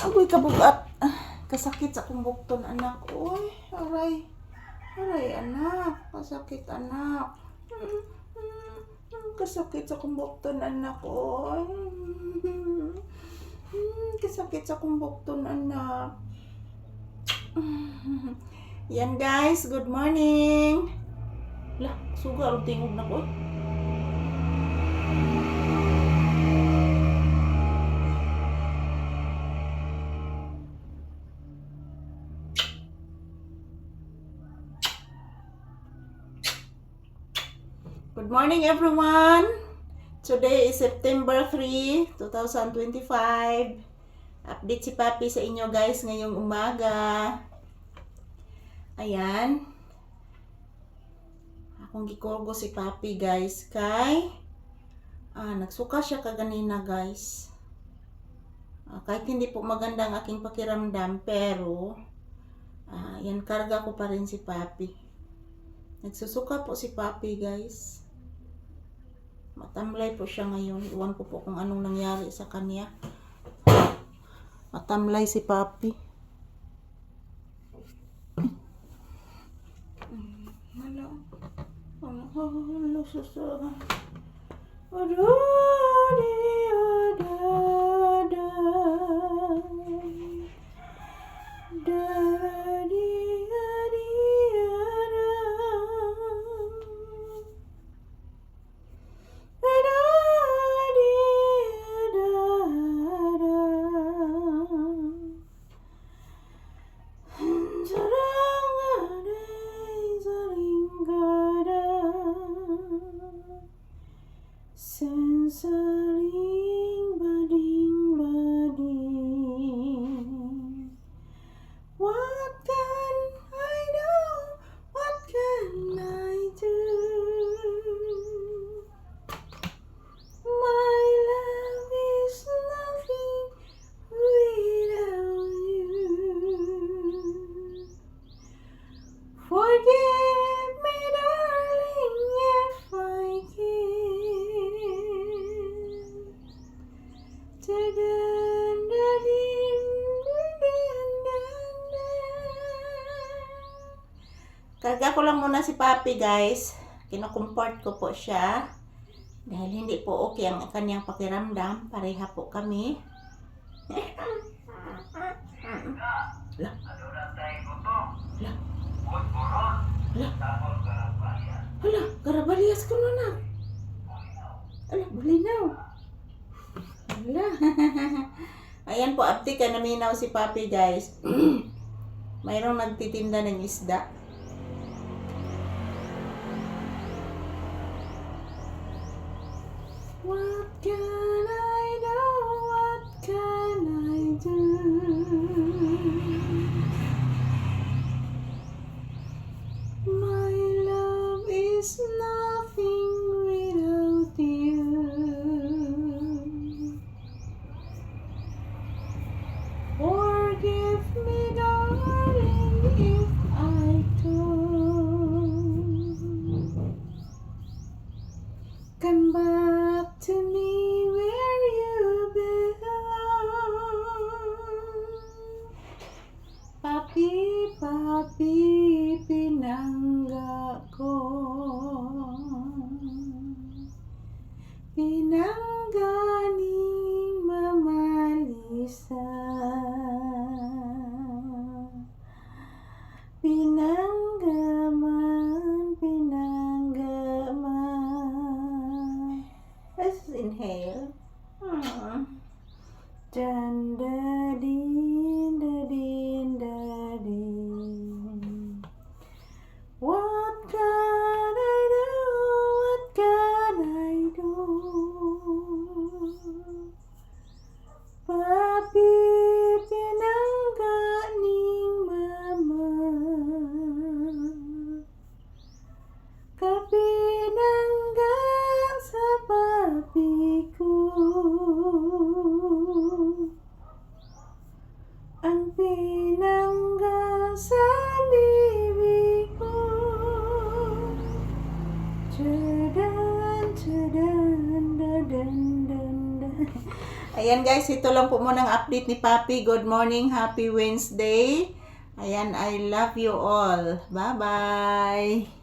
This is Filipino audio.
Agoy kabugat. Ah, Kasakit sa akong bukton anak. Uy, aray. Aray anak. Kasakit anak. Mm, Kasakit sa akong bukton anak. Uy. Mm, Kasakit sa akong bukton anak. Yan guys, good morning. Lah, suga ang tingog na ko. Good morning everyone. Today is September 3, 2025. Update si Papi sa inyo guys ngayong umaga. Ayan. Akong gikorgo si Papi guys kay ah, nagsuka siya kaganina guys. Ah, kahit hindi po maganda ang aking pakiramdam pero ah, yan karga ko pa rin si Papi. Nagsusuka po si Papi guys. Matamlay po siya ngayon. Iwan ko po kung anong nangyari sa kanya. Matamlay si Papi. Hala. Hala, hala, susa. Adadi, sensory Karga ko lang muna si Papi guys. Kino-comfort ko po siya. Dahil hindi po okay ang kanyang pakiramdam. Pareha po kami. Lah. Lah. Lah. Hala, garabalias ko na na. Ala, bulinaw. Hala. Ayan po, update ka naminaw si Papi guys. Mayroong nagtitinda ng isda. Love inhale. Ah. Dun, da, din, da, din, da, din. What can I do? What can I do? Papi, pinangga ning mama. Kapinangga sa papi Ayan guys, ito lang po muna ang update ni Papi. Good morning, happy Wednesday. Ayan, I love you all. Bye-bye.